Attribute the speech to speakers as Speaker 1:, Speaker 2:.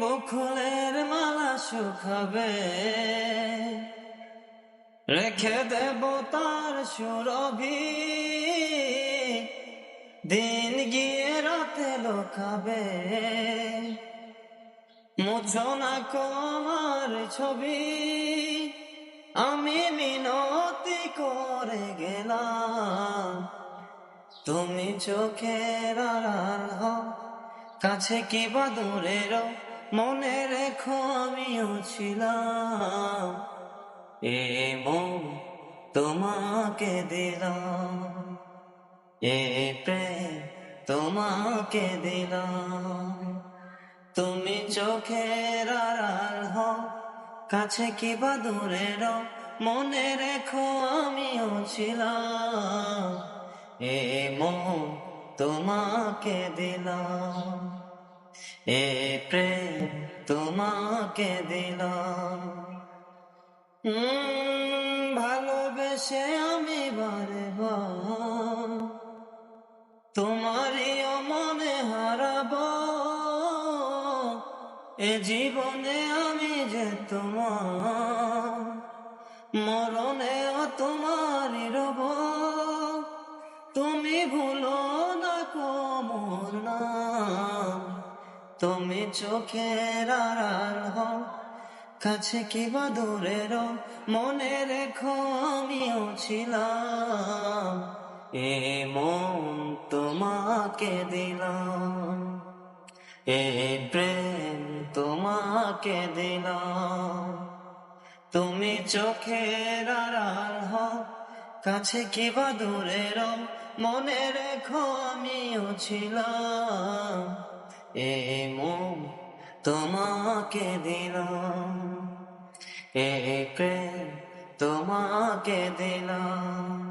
Speaker 1: বকুলের মালা শুকাবে। রেখে দেব তার সুরভি। দিন গিয়ে রাতে লোকাবে। মুছো না কমার ছবি। আমি মিনতি করে গেলাম। তুমি চোখের আড়াল হও। কাছে কি বা দূরের মনে রেখো আমিও ছিলাম। এ মন তোমাকে দিলাম। এ প্রেম তোমাকে দিলাম। তুমি চোখের আড়াল হও। কাছে কি বা দূরের মনে রেখো আমিও ছিলাম। এ মন তোমাকে দিলাম। এ প্রেম তোমাকে দিলাম। ভালোবেসে আমি বারে বার তোমারই মনে হারাবো। এ জীবনে আমি যে তোমার মরণে তোমারই রব। তুমি ভুলো না। তুমি চোখের আড়াল হও, কাছে কি বা দূরের মনে রেখো আমিও ছিলাম। এ মন তোমাকে দিলাম, এ প্রেম তোমাকে দিলাম। তুমি চোখের আড়াল হও কাছে কি বা দূরের মনে রেখো আমিও ছিলাম। এ মন তোমাকে দিলাম, এ প্রেম তোমাকে দিলাম।